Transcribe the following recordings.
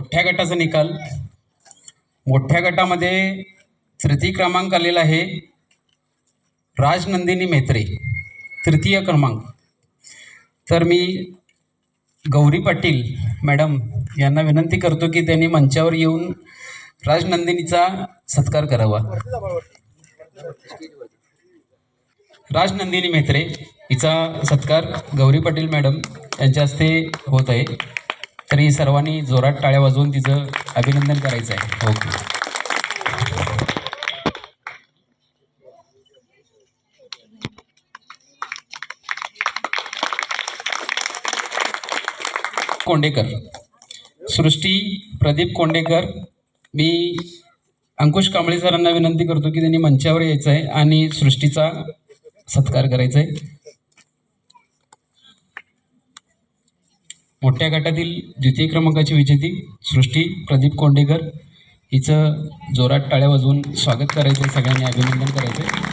मोठ्या गटाचा निकाल. मोठ्या गटामध्ये तृतीय क्रमांक आलेला आहे. राजनंदिनी मेत्रे तृतीय क्रमांक. तर मी गौरी पाटील मॅडम यांना विनंती करतो की त्यांनी मंचावर येऊन राजनंदिनीचा सत्कार करावा. राजनंदिनी मेत्रे हिचा सत्कार गौरी पाटील मॅडम यांच्या हस्ते होत आहे. तरी सर्वांनी जोरात टाळ्या वाजवून तिचं अभिनंदन करायचं आहे. ओके. कोंडेकर. सृष्टी प्रदीप कोंडेकर. मी अंकुश कांबळे सरांना विनंती करतो की त्यांनी मंचावर यायचं आहे आणि सृष्टीचा सत्कार करायचा आहे. मोठ्या गटातील द्वितीय क्रमांकाची विजेती सृष्टी प्रदीप कोंडेकर. हिचं जोरात टाळ्या वाजवून स्वागत करायचं आहे सगळ्यांनी अभिनंदन करायचं आहे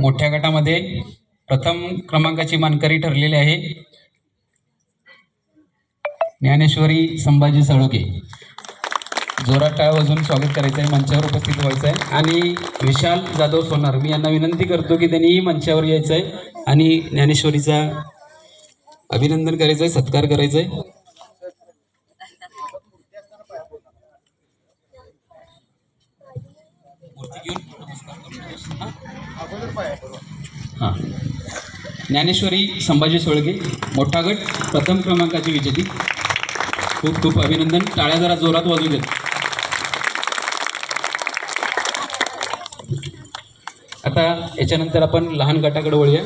मोठ्या गटामध्ये प्रथम क्रमांकाची मानकरी ठरलेली आहे ज्ञानेश्वरी संभाजी सळोके. जोरात टाळ वाजवून स्वागत करायचं आहे मंचावर उपस्थित व्हायचं आहे आणि विशाल जाधव सोनार मी यांना विनंती करतो की त्यांनी मंचावर यायचं आहे आणि ज्ञानेश्वरीचा अभिनंदन करायचं आहे सत्कार करायचा आहे हां? ज्ञानेश्वरी संभाजी सोळगे मोठा गट प्रथम क्रमांकाची विजेती. खूप खूप अभिनंदन. टाळ्या जरा जोरात वाजू देत. आता याच्यानंतर आपण लहान गटाकडे वळूया.